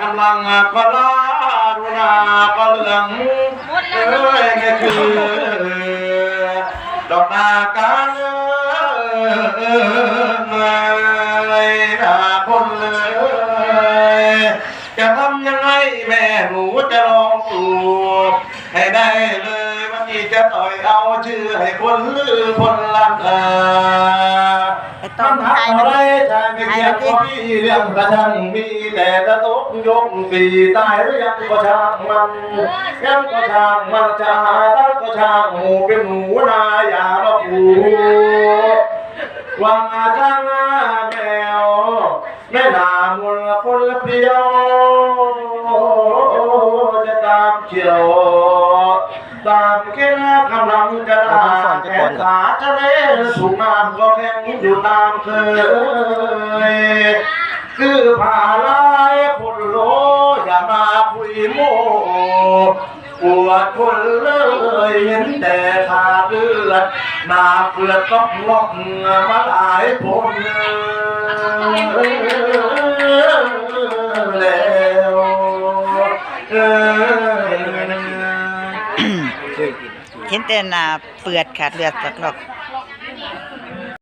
กำลังกลารุณาก็เหลืองเอ้ยนี่คือดอกนาการเอ้ยนาคนเลยจะทำยังไงแม่หนูจะลองปลูกให้ได้เลยวันนี้จะต่อยเอาชื่อให้คนลือคนลังเออ ตอมไทยมันไทยเรียกว่าพี่เรื่องกระช่างมีแต่ตะตกยกปีตายหรือยังก็ช่างมันยังก็ช่างมันจะหาตั้งก็ช่างหมูเป็นหนูนาอย่ามาผูวางช่างแมวแม่นามุลคนละเพียวจะตามเขียว ตามเข็นกำลังจะลาแขนขาจะเล่นสูงน้ำก็แข็งอยู่ตามเคย คือผ่าลายคนโลอย่ามาคุยโมปวดคนเลยเห็นแต่ขาดเลือดหน้าเปลือกก็งอกมาหลายคนแล้ว เออเห็นแต่หน้าเปือดขาดเลือดจากหรอก